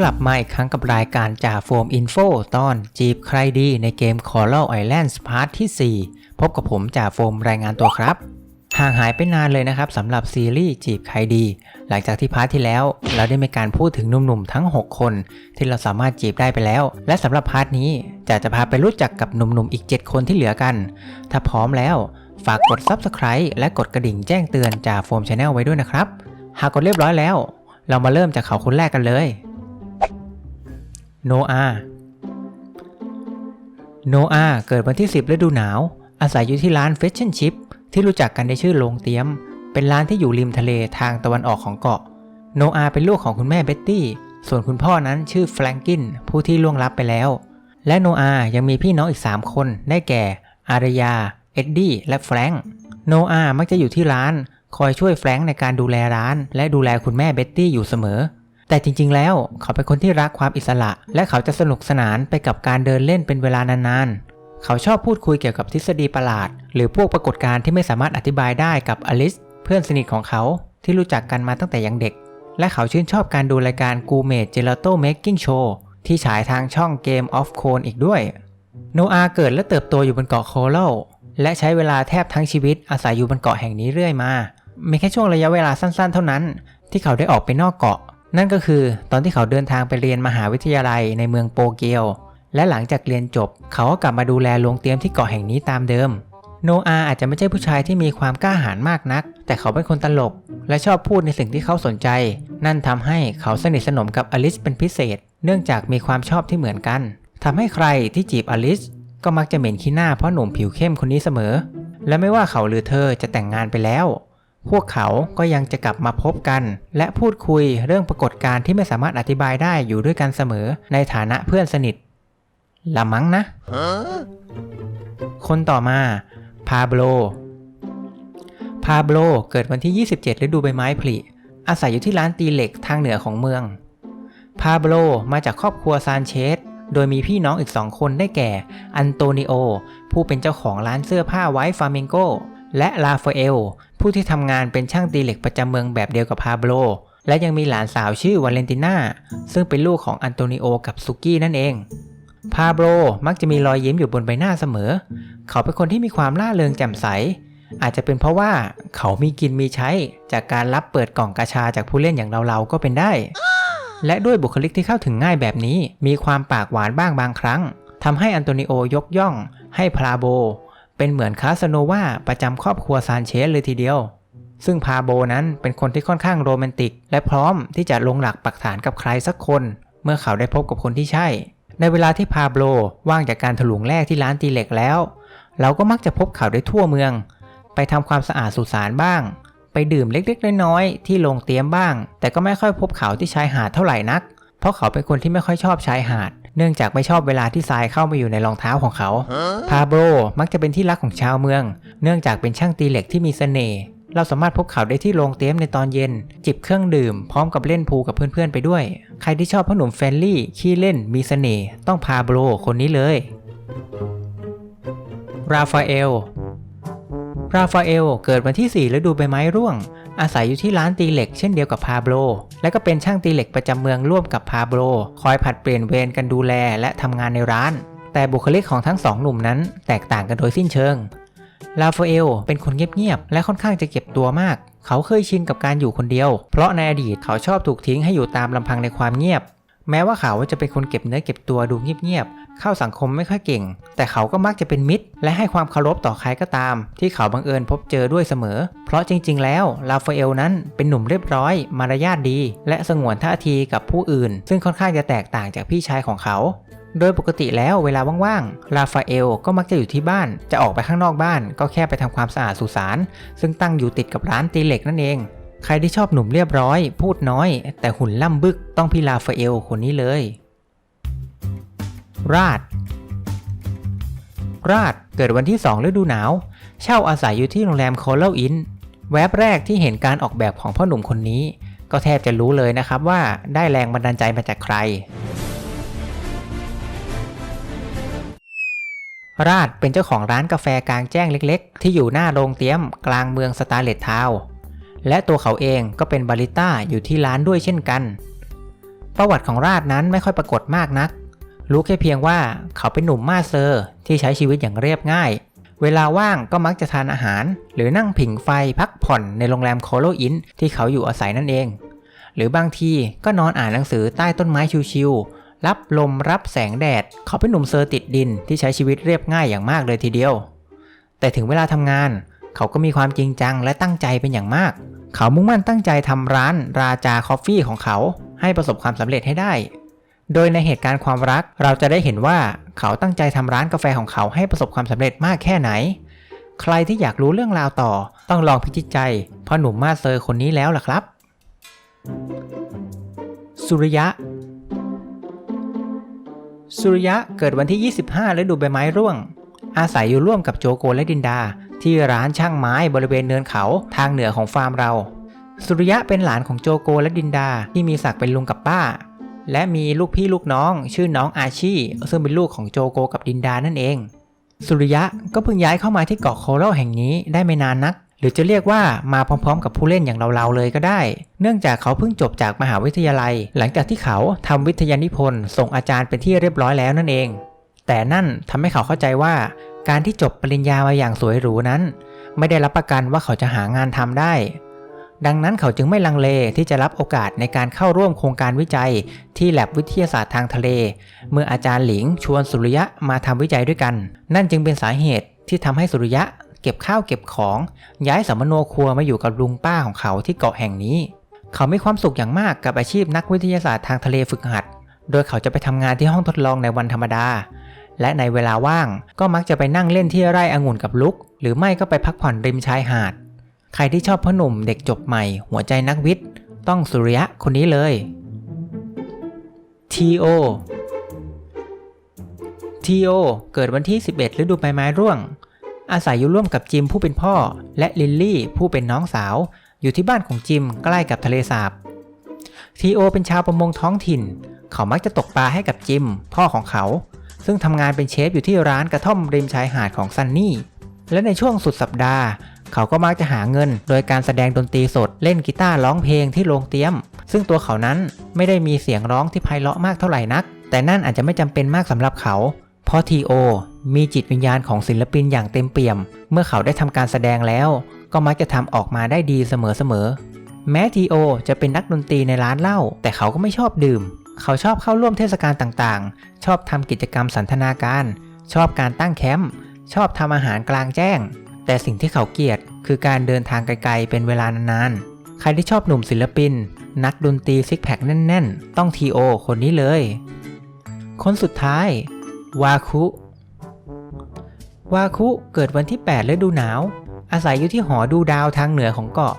กลับมาอีกครั้งกับรายการจ่าโฟมอินโฟตอนจีบใครดีในเกม Coral Islands พาร์ทที่ 4 พบกับผมจ่าโฟมรายงานตัวครับ ห่างหายไปนานเลยนะครับสำหรับซีรีส์จีบใครดี หลังจากที่พาร์ทที่แล้ว เราได้มีการพูดถึงหนุ่มๆทั้ง 6 คน ที่เราสามารถจีบได้ไปแล้ว และสำหรับพาร์ทนี้จะจะพาไปรู้จักกับหนุ่มๆอีก 7 คนที่เหลือกัน ถ้าพร้อมแล้ว ฝากกด Subscribe และกดกระดิ่งแจ้งเตือนจ่าโฟมชาแนลไว้ด้วยนะครับ หากกดเรียบร้อยแล้ว เรามาเริ่มจากเขาคนแรกกันเลย โนอาโนอาเกิดวันที่ 10ฤดูหนาว อาศัยอยู่ที่ร้าน f ฟ s ชั่นชิ p ที่รู้จักกันในชื่อโรงเตี๊ยม เป็นร้านที่อยู่ริมทะเลทางตะวันออกของเกาะ โนอาเป็นลูกของคุณแม่เบ็ตตี้ ส่วนคุณพ่อนั้นชื่อแฟรงกินผู้ที่ล่วงลับไปแล้ว และโนอายังมีพี่น้องอีก 3 คน ได้แก่ อารยา เอ็ดดี้ และแฟรงค์ โนอามักจะอยู่ที่ร้าน คอยช่วยแฟรงค์ในการดูแลร้าน และดูแลคุณแม่เบ็ตตี้อยู่เสมอ แต่จริงๆ แล้วเขาเป็นคนที่รักความอิสระ และเขาจะสนุกสนานไปกับการเดินเล่นเป็นเวลานานๆ เขาชอบพูดคุยเกี่ยวกับทฤษฎีประหลาด หรือพวกปรากฏการณ์ที่ไม่สามารถอธิบายได้กับอลิส เพื่อนสนิทของเขาที่รู้จักกันมาตั้งแต่ยังเด็ก และเขาชื่นชอบการดูรายการกูเมดเจลาโต้เมคกิ้งโชว์ที่ฉายทางช่องเกมออฟโคนอีกด้วย โนอาเกิดและเติบโตอยู่บนเกาะโคโลและใช้เวลาแทบทั้งชีวิตอาศัยอยู่บนเกาะแห่งนี้เรื่อยมามีแค่ช่วงระยะเวลาสั้นๆ เท่านั้น ที่เขาได้ออกไปนอกเกาะ นั่นก็คือตอนที่เขาเดินทางไปเรียนมหาวิทยาลัยในเมืองโปเกียว และหลังจากเรียนจบ เขาก็กลับมาดูแลโรงเตรียมที่เกาะแห่งนี้ตามเดิม โนอาอาจจะไม่ใช่ผู้ชายที่มีความกล้าหาญมากนัก แต่เขาเป็นคนตลก และชอบพูดในสิ่งที่เขาสนใจ นั่นทำให้เขาสนิทสนมกับอลิสเป็นพิเศษ เนื่องจากมีความชอบที่เหมือนกันทำให้ใครที่จีบอลิสก็มักจะเหม็นขี้หน้าเพราะหนุ่มผิวเข้มคนนี้เสมอ และไม่ว่าเขาหรือเธอจะแต่งงานไปแล้ว พวกเขาก็ยังจะกลับมาพบกัน และพูดคุยเรื่องปรากฏการณ์ที่ไม่สามารถอธิบายได้อยู่ด้วยกันเสมอในฐานะเพื่อนสนิท ละมั้งนะ คนต่อมาพาโบโลพาโบโลเกิดวันที่ 27 ฤดูใบไม้ผลิ อาศัยอยู่ที่ร้านตีเหล็กทางเหนือของเมือง พาโบโลมาจากครอบครัวซานเชส โดยมีพี่น้องอีกสองคนได้แก่ อันโตนิโอ ผู้เป็นเจ้าของร้านเสื้อผ้าไวท์ฟามิงโก และลาฟาเอล ผู้ที่ทำงานเป็นช่างตีเหล็กประจำเมืองแบบเดียวกับพาโบโลและยังมีหลานสาวชื่อวาเลนติน่าซึ่งเป็นลูกของอันโตนิโอกับซุกี้นั่นเอง พาโบโลมักจะมีรอยยิ้มอยู่บนใบหน้าเสมอ เขาเป็นคนที่มีความล่าเริงแจ่มใส อาจจะเป็นเพราะว่าเขามีกินมีใช้จากการรับเปิดกล่องกาชาจากผู้เล่นอย่างเราๆก็เป็นได้ และด้วยบุคลิกที่เข้าถึงง่ายแบบนี้ มีความปากหวานบ้างบางครั้งทำให้อันโตนิโอยกย่อง ให้พาโบ เป็นเหมือนคาสโนวาประจำครอบครัวซานเชสเลยทีเดียว ซึ่งพาโบนั้นเป็นคนที่ค่อนข้างโรแมนติก และพร้อมที่จะลงหลักปักฐานกับใครสักคน เมื่อเขาได้พบกับคนที่ใช่ ในเวลาที่พาโบว่างจากการถลุงแรกที่ร้านตีเหล็กแล้ว เราก็มักจะพบเขาได้ทั่วเมือง ไปทำความสะอาดสุสานบ้าง ไปดื่มเล็กๆน้อยๆที่โรงเตรียมบ้าง แต่ก็ไม่ค่อยพบเขาที่ชายหาดเท่าไหร่นัก เพราะเขาเป็นคนที่ไม่ค่อยชอบชายหาด เนื่องจากไม่ชอบเวลาที่ทรายเข้ามาอยู่ในรองเท้าของเขาพาโบรมักจะเป็นที่รักของชาวเมือง เนื่องจากเป็นช่างตีเหล็กที่มีเสน่ห์เราสามารถพบเขาได้ที่โรงเตรียมในตอนเย็น จิบเครื่องดื่ม พร้อมกับเล่นพูลกับเพื่อนๆไปด้วย ใครที่ชอบพ่อหนุ่มเฟรนลี่ ขี้เล่นมีเสน่ห์ต้องพาโบรคนนี้เลยราฟาเอล ราฟาเอล เกิดวันที่ 4 ฤดูใบไม้ร่วง อาศัยอยู่ที่ร้านตีเหล็กเช่นเดียวกับพาโบรและก็เป็นช่างตีเหล็กประจำเมืองร่วมกับพาโบรคอยผัดเปลี่ยนเวรกันดูแลและทำงานในร้าน แต่บุคลิกของทั้งสองหนุ่มนั้นแตกต่างกันโดยสิ้นเชิงลาฟาเอลเป็นคนเงียบๆและค่อนข้างจะเก็บตัวมาก เขาเคยชินกับการอยู่คนเดียว เพราะในอดีตเขาชอบถูกทิ้งให้อยู่ตามลำพังในความเงียบ แม้ว่าเขาจะเป็นคนเก็บเนื้อเก็บตัวดูเงียบๆ เข้าสังคมไม่ค่อยเก่ง แต่เขาก็มักจะเป็นมิตร และให้ความเคารพต่อใครก็ตาม ที่เขาบังเอิญพบเจอด้วยเสมอ เพราะจริง ๆ แล้วลาฟาเอลนั้นเป็นหนุ่มเรียบร้อย มารยาทดี และสงวนท่าทีกับผู้อื่น ซึ่งค่อนข้างจะแตกต่างจากพี่ชายของเขาโดยปกติแล้วเวลาว่างๆ ลาฟาเอลก็มักจะอยู่ที่บ้าน จะออกไปข้างนอกบ้าน ก็แค่ไปทำความสะอาดสุสาน ซึ่งตั้งอยู่ติดกับร้านตีเหล็กนั่นเอง ใครที่ชอบหนุ่มเรียบร้อย พูดน้อย แต่หุ่นล่ำบึกต้องพี่ลาฟาเอลคนนี้เลย ราดราดเกิดวันที่ 2 ฤดูหนาว เช่าอาศัยอยู่ที่โรงแรมโคลอินแวบแรกที่เห็นการออกแบบของพ่อหนุ่มคนนี้ ก็แทบจะรู้เลยนะครับว่าได้แรงบันดาลใจมาจากใคร ราดเป็นเจ้าของร้านกาแฟกลางแจ้งเล็กๆ ที่อยู่หน้าโรงเตี้ยมกลางเมืองสตาร์เลตทาวและตัวเขาเองก็เป็นบาริต้าอยู่ที่ร้านด้วยเช่นกัน ประวัติของราชนั้นไม่ค่อยปรากฏมากนัก รู้แค่เพียงว่าเขาเป็นหนุ่มมาเซอร์ที่ใช้ชีวิตอย่างเรียบง่าย เวลาว่างก็มักจะทานอาหาร หรือนั่งผิงไฟพักผ่อนในโรงแรมโคโลอินที่เขาอยู่อาศัยนั่นเอง หรือบางทีก็นอนอ่านหนังสือใต้ต้นไม้ชิวๆรับลมรับแสงแดด เขาเป็นหนุ่มเซอร์ติดดินที่ใช้ชีวิตเรียบง่ายอย่างมากเลยทีเดียว แต่ถึงเวลาทำงาน เขาก็มีความจริงจังและตั้งใจเป็นอย่างมาก เขามุ่งมั่นตั้งใจทำร้านราจาคอฟฟี่ของเขา ให้ประสบความสำเร็จให้ได้ โดยในเหตุการณ์ความรักเราจะได้เห็นว่าเขาตั้งใจทำร้านกาแฟของเขาให้ประสบความสำเร็จมากแค่ไหน ใครที่อยากรู้เรื่องราวต่อ ต้องลองพิจิตใจเพ่อหนุ่มมาเซอร์คนนี้แล้วล่ะครับ สุริยะ สุริยะเกิดวันที่ 25ฤดูใบไม้ร่วง อาศัยอยู่ร่วมกับโจโกและดินดา ที่ร้านช่างไม้บริเวณเนินเขาทางเหนือของฟาร์มเรา สุริยะเป็นหลานของโจโกและดินดาที่มีศักดิ์เป็นลุงกับป้า และมีลูกพี่ลูกน้อง ชื่อน้องอาชีซึ่งเป็นลูกของโจโกกับดินดานั่นเอง สุริยะก็เพิ่งย้ายเข้ามาที่เกาะโคโรแห่งนี้ได้ไม่นานนัก หรือจะเรียกว่ามาพร้อมๆ กับผู้เล่นอย่างเราๆเลยก็ได้ เนื่องจากเขาเพิ่งจบจากมหาวิทยาลัย หลังจากที่เขาทำวิทยานิพนธ์ส่งอาจารย์เป็นที่เรียบร้อยแล้วนั่นเอง แต่นั่นทำให้เขาเข้าใจว่า การที่จบปริญญามาอย่างสวยหรูนั้น ไม่ได้รับประกันว่าเขาจะหางานทำได้ ดังนั้นเขาจึงไม่ลังเลที่จะรับโอกาสในการเข้าร่วมโครงการวิจัย ที่แลบวิทยาศาสตร์ทางทะเล เมื่ออาจารย์หลิงชวนสุริยะมาทำวิจัยด้วยกัน นั่นจึงเป็นสาเหตุที่ทำให้สุริยะ เก็บข้าวเก็บของ ย้ายสมโนครัวมาอยู่กับลุงป้าของเขาที่เกาะแห่งนี้ เขามีความสุขอย่างมากกับอาชีพนักวิทยาศาสตร์ทางทะเลฝึกหัด โดยเขาจะไปทำงานที่ห้องทดลองในวันธรรมดา และในเวลาว่างก็มักจะไปนั่งเล่นที่ไร่องุ่นกับลุก หรือไม่ก็ไปพักผ่อนริมชายหาด ใครที่ชอบพ่อหนุ่มเด็กจบใหม่ หัวใจนักวิทย์ ต้องสุริยะคนนี้เลย T.O. T.O. เกิดวันที่ 11 ฤดูใบไม้ร่วง อาศัยอยู่ร่วมกับจิมผู้เป็นพ่อ และลิลลี่ผู้เป็นน้องสาว อยู่ที่บ้านของจิมใกล้กับทะเลสาบ T.O. เป็นชาวประมงท้องถิ่น เขามักจะตกปลาให้กับจิม พ่อของเขา ซึ่งทำงานเป็นเชฟอยู่ที่ร้านกระท่อมริมชายหาดของซันนี่ และในช่วงสุดสัปดาห์ เขาก็มักจะหาเงิน โดยการแสดงดนตรีสดเล่นกีตาร์ร้องเพลงที่โรงเตี้ยม ซึ่งตัวเขานั้นไม่ได้มีเสียงร้องที่ไพเราะมากเท่าไหร่นัก แต่นั่นอาจจะไม่จำเป็นมากสำหรับเขา เพราะทีโอมีจิตวิญญาณของศิลปินอย่างเต็มเปี่ยม เมื่อเขาได้ทำการแสดงแล้ว ก็มักจะทำออกมาได้ดีเสมอๆแม้ทีโอจะเป็นนักดนตรีในร้านเหล้าแต่เขาก็ไม่ชอบดื่ม เขาชอบเข้าร่วมเทศกาลต่างๆ ชอบทำกิจกรรมสันทนาการ ชอบการตั้งแคมป์ชอบทำอาหารกลางแจ้ง แต่สิ่งที่เขาเกลียดคือการเดินทางไกลๆเป็นเวลานานๆ ใครที่ชอบหนุ่มศิลปิน นักดนตรีซิกแพคแน่นๆ ต้องทีโอคนนี้เลย คนสุดท้าย วาคุ วาคุเกิดวันที่8ฤดูหนาว อาศัยอยู่ที่หอดูดาวทางเหนือของเกาะ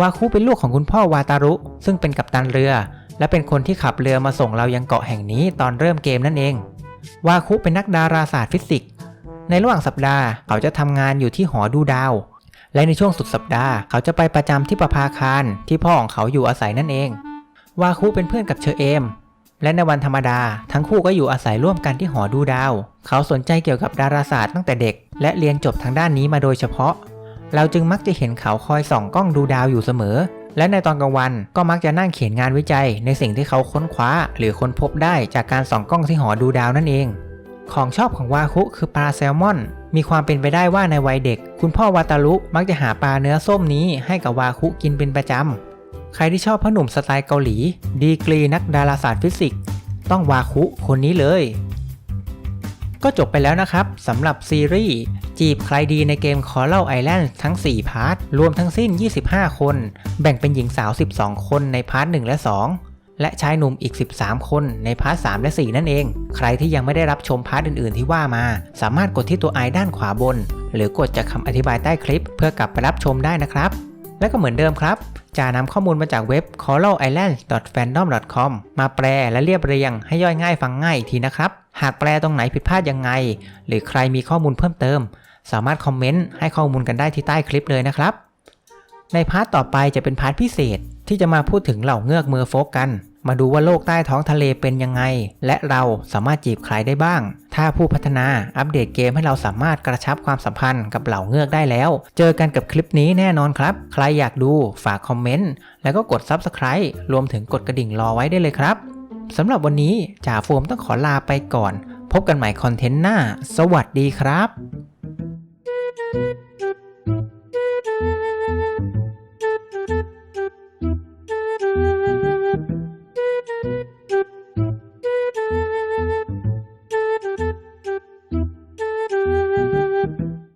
วาคุเป็นลูกของคุณพ่อวาตารุ ซึ่งเป็นกัปตันเรือ และเป็นคนที่ขับเรือมาส่งเรายังเกาะแห่งนี้ตอนเริ่มเกมนั่นเอง วาคุเป็นนักดาราศาสตร์ฟิสิกส์ ในระหว่างสัปดาห์เขาจะทำงานอยู่ที่หอดูดาว และในช่วงสุดสัปดาห์เขาจะไปประจำที่ประภาคารที่พ่อของเขาอยู่อาศัยนั่นเอง วาคุเป็นเพื่อนกับเชอเอม และในวันธรรมดา ทั้งคู่ก็อยู่อาศัยร่วมกันที่หอดูดาว เขาสนใจเกี่ยวกับดาราศาสตร์ตั้งแต่เด็ก และเรียนจบทางด้านนี้มาโดยเฉพาะ เราจึงมักจะเห็นเขาคอยส่องกล้องดูดาวอยู่เสมอและในตอนกลางวันก็มักจะนั่งเขียนงานวิจัย ในสิ่งที่เขาค้นคว้า หรือค้นพบได้จากการส่องกล้องที่หอดูดาวนั่นเอง ของชอบของวาคุคือปลาแซลมอน มีความเป็นไปได้ว่าในวัยเด็ก คุณพ่อวาตารุมักจะหาปลาเนื้อส้มนี้ให้กับวาคุกินเป็นประจำ ใครที่ชอบพ่อหนุ่มสไตล์เกาหลี ดีกรีนักดาราศาสตร์ฟิสิกส์ต้องวาคุคนนี้เลย ก็จบไปแล้วนะครับสำหรับซีรีส์จีบใครดีในเกม Coral Island ทั้ง 4 พาร์ท รวมทั้งสิ้น 25 คน แบ่งเป็นหญิงสาว 12 คนในพาร์ท 1 และ 2 และชายหนุ่มอีก 13 คนในพาร์ท3และ 4 นั่นเอง ใครที่ยังไม่ได้รับชมพาร์ทอื่น ๆ ที่ว่ามา สามารถกดที่ตัวไอด้านขวาบน หรือกดจากคำอธิบายใต้คลิป เพื่อกลับไปรับชมได้นะครับ และก็เหมือนเดิมครับ จะนำข้อมูลมาจากเว็บ coralisland.fandom.com มาแปลและเรียบเรียงให้ย่อยง่ายฟังง่ายอีกทีนะครับ หากแปลตรงไหนผิดพลาดยังไง หรือใครมีข้อมูลเพิ่มเติม สามารถคอมเมนต์ให้ข้อมูลกันได้ที่ใต้คลิปเลยนะครับ ในพาร์ทต่อไปจะเป็นพาร์ทพิเศษที่จะมาพูดถึงเหล่าเงือกเมือโฟกกัน มาดูว่าโลกใต้ท้องทะเลเป็นยังไง และเราสามารถจีบใครได้บ้าง ถ้าผู้พัฒนาอัปเดตเกมให้เราสามารถกระชับความสัมพันธ์กับเหล่าเงือกได้แล้ว เจอกันกับคลิปนี้แน่นอนครับ ใครอยากดูฝากคอมเมนต์ แล้วก็กด Subscribe รวมถึงกดกระดิ่งรอไว้ได้เลยครับสำหรับวันนี้จ่าโฟมต้องขอลาไปก่อน พบกันใหม่คอนเทนต์หน้า สวัสดีครับ